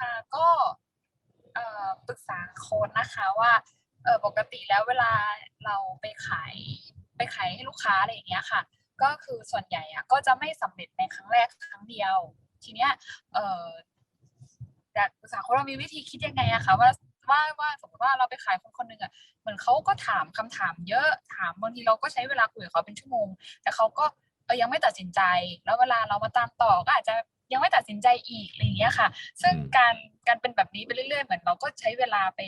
ค่ะก็ปรึกษาโค้ดนะคะว่าปกติแล้วเวลาเราไปขายไปขายให้ลูกค้าอะไรอย่างเงี้ยค่ะ ก็คือส่วนใหญ่อะก็จะไม่สำเร็จในครั้งแรกครั้งเดียว ทีเนี้ยเอออยากปรึกษาโค้ดเรามีวิธีคิดยังไงอะคะว่าว่าว่าสมมติว่าเราไปขายคนคนหนึ่งอะเหมือนเขาก็ถามคำถามเยอะถามบางทีเราก็ใช้เวลาคุยกับเขาเป็นชั่วโมง แต่เขาก็ยังไม่ตัดสินใจ แล้วเวลาเรามาตามต่อก็อาจจะ ยังไม่ตัดสินใจอีกอะไรอย่างเงี้ยค่ะ ซึ่งอืมการการเป็นแบบนี้ไปเรื่อยๆ เหมือนเราก็ใช้เวลาไป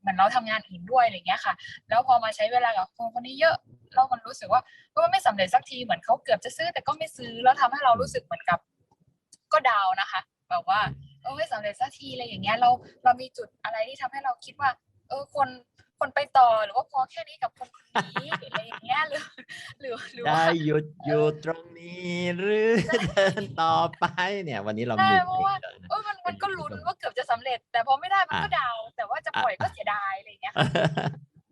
เหมือนเราทำงานอื่นด้วยอะไรอย่างเงี้ยค่ะ แล้วพอมาใช้เวลากับคนคนนี้เยอะแล้วมันรู้สึกว่าว่ามันไม่สำเร็จสักทีเหมือนเขาเกือบจะซื้อแต่ก็ไม่ซื้อแล้วทำให้เรารู้สึกเหมือนกับ ก็ดาวน์นะคะ แบบว่าเออไม่สำเร็จสักทีอะไรอย่างเงี้ยเราเรามีจุดอะไรที่ทำให้เราคิดว่า เออคนคนไปต่อหรือว่าพอแค่นี้กับคนคนนี้อะไรอย่างเงี้ยหรือ หรือหรือได้ว่าหยุดอยู่ตรงนี้หรือเดินต่อไปเนี่ย วันนี้เราใช่มีเพราะว่าเออมันมันก็ลุ้นว่าเกือบจะสำเร็จ แต่พอไม่ได้มันก็อะดาวน์แต่ว่าจะปล่อยก็เสียดายอะไรอย่างเงี้ยค่ะ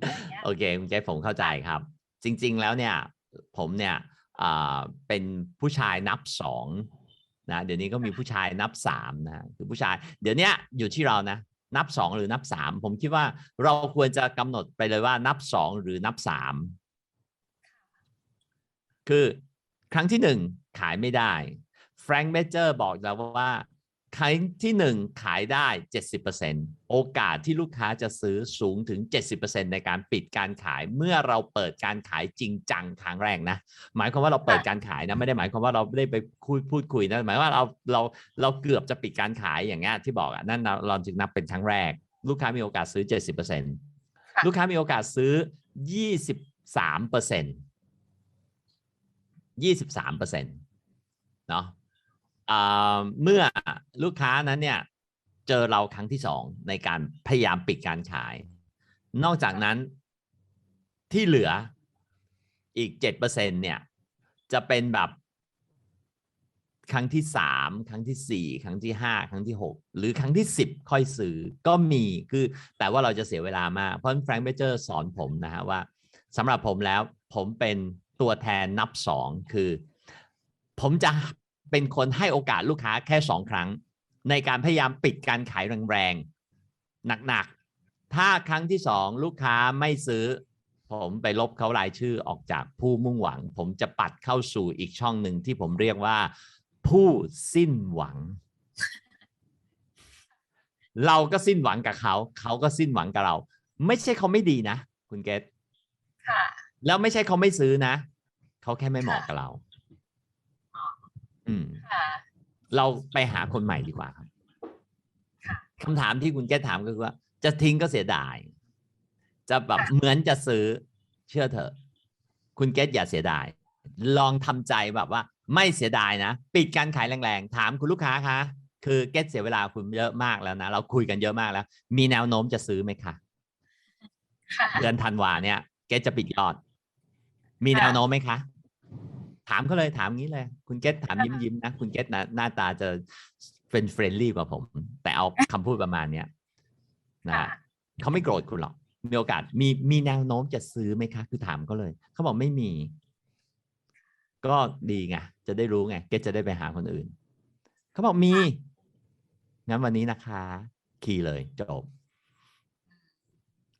อะไรอย่างเงี้ย โอเคคุณเจฟผมเข้าใจครับ จริง ๆ แล้วเนี่ยผมเนี่ยอ่าเป็นผู้ชายนับสองนะเดี๋ยวนี้ก็มีผู้ชายนับสามนะคือผู้ชาย เดี๋ยวเนี้ยอยู่ที่เรานะนับสองหรือนับสามผมคิดว่าเราควรจะกำหนดไปเลยว่านับสองหรือนับสาม คือครั้งที่หนึ่งขายไม่ได้แฟรงค์เบเจอร์บอกเราว่าครั้งที่หนึ่งขายได้ 70%โอกาสที่ลูกค้าจะซื้อสูงถึง 70%ในการปิดการขายเมื่อเราเปิดการขายจริงจังครั้งแรกนะ หมายความว่าเราเปิดการขายนะไม่ได้หมายความว่าเราได้ไปคุยพูดคุยนะหมายว่าเราเราเราเกือบจะปิดการขายอย่างเงี้ยที่บอกอะนั่นเราเราจึงนับเป็นครั้งแรก ลูกค้ามีโอกาสซื้อ 70%ค่ะลูกค้ามีโอกาสซื้อ 23% 23%เนาะอ่าเมื่อลูกค้านั้นเนี่ยเจอเราครั้งที่สองในการพยายามปิดการขาย นอกจากนั้นที่เหลืออีกเจ็ดเปอร์เซ็นเนี่ยจะเป็นแบบครั้งที่สามครั้งที่สี่ครั้งที่ห้าครั้งที่หกหรือครั้งที่สิบค่อยซื้อก็มีคือแต่ว่าเราจะเสียเวลามาก เพราะแฟรงค์เบเจอร์สอนผมนะฮะว่าสำหรับผมแล้วผมเป็น ตัวแทนนับสองคือ ผมจะเป็นคนให้โอกาสลูกค้าแค่สองครั้ง ในการพยายามปิดการขายแรงๆหนักๆ ถ้าครั้งที่สองลูกค้าไม่ซื้อ ผมไปลบเขารายชื่อออกจากผู้มุ่งหวัง ผมจะปัดเข้าสู่อีกช่องหนึ่งที่ผมเรียกว่า ผู้สิ้นหวัง เราก็สิ้นหวังกับเขา เขาก็สิ้นหวังกับเรา ไม่ใช่เขาไม่ดีนะ คุณเกตค่ะ แล้วไม่ใช่เขาไม่ซื้อนะ เขาแค่ไม่เหมาะกับเรา อืม ค่ะ เราไปหาคนใหม่ดีกว่าครับค่ะคำถามที่คุณแก้ถามก็คือว่า จะทิ้งก็เสียดาย จะแบบเหมือนจะซื้อ เชื่อเถอะ คุณเกตอย่าเสียดาย ลองทำใจแบบว่า ไม่เสียดายนะ ปิดการขายแรงๆ ถามคุณลูกค้าคะ คือเกตเสียเวลาคุณเยอะมากแล้วนะ เราคุยกันเยอะมากแล้ว มีแนวโน้มจะซื้อไหมคะค่ะเดือนธันวาเนี่ย เกตจะปิดยอด มีค่ะแนวโน้มไหมคะ ถามเขาเลยถามงี้เลย คุณเกตถามยิ้มยิ้มๆนะ คุณเกตนะหน้าตาจะเป็นเฟรนลี่กว่าผม แต่เอาคำพูดประมาณเนี้ยนะค่ะฮะเขาไม่โกรธคุณหรอก มีโอกาสมีมีแนวโน้มจะซื้อไหมคะ คือถามเขาเลย เขาบอกไม่มี ก็ดีไงจะได้รู้ไงเกตจะได้ไปหาคนอื่น เขาบอกมีงั้นวันนี้นะคะ คีย์เลยจบ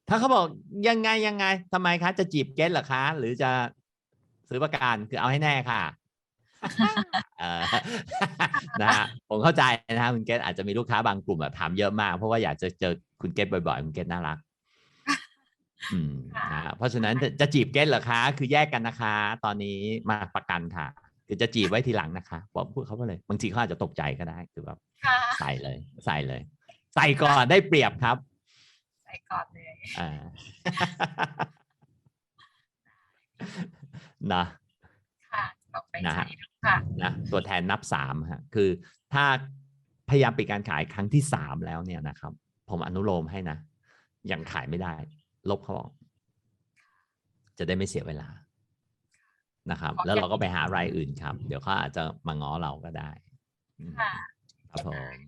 ถ้าเขาบอกยังไงยังไงทำไมคะจะจีบเกตเหรอคะ หรือจะซื้อประกันคือเอาให้แน่ค่ะเออนะฮะผมเข้าใจนะฮะคุณเกตอาจจะมีลูกค้าบางกลุ่มแบบถามเยอะมาก เพราะว่าอยากจะเจอคุณเกตบ่อยๆ คุณเกตน่ารักอืมนะฮะเพราะฉะนั้นจะจะจีบเกตเหรอคะ คือแยกกันนะคะ ตอนนี้มาประกันค่ะคือจะจีบไว้ทีหลังนะคะบอกพูดเขาไปเลยบางทีเขาอาจจะตกใจก็ได้คือแบบค่ะใส่เลย ใส่เลย ใส่ก่อนได้เปรียบครับใส่ ก่อนเลยอ่านะค่ะต่อไปนะฮะใส่ค่ะนะตัวแทนนับสามฮะคือถ้าพยายามปิดการขายครั้งที่สามแล้วเนี่ยนะครับ ผมอนุโลมให้นะยังขายไม่ได้ ลบเขาออกจะได้ไม่เสียเวลานะครับขอแล้วเราก็ไปหารายอื่นครับ เดี๋ยวเขาอาจจะมาง้อเราก็ได้อืมค่ะครับผม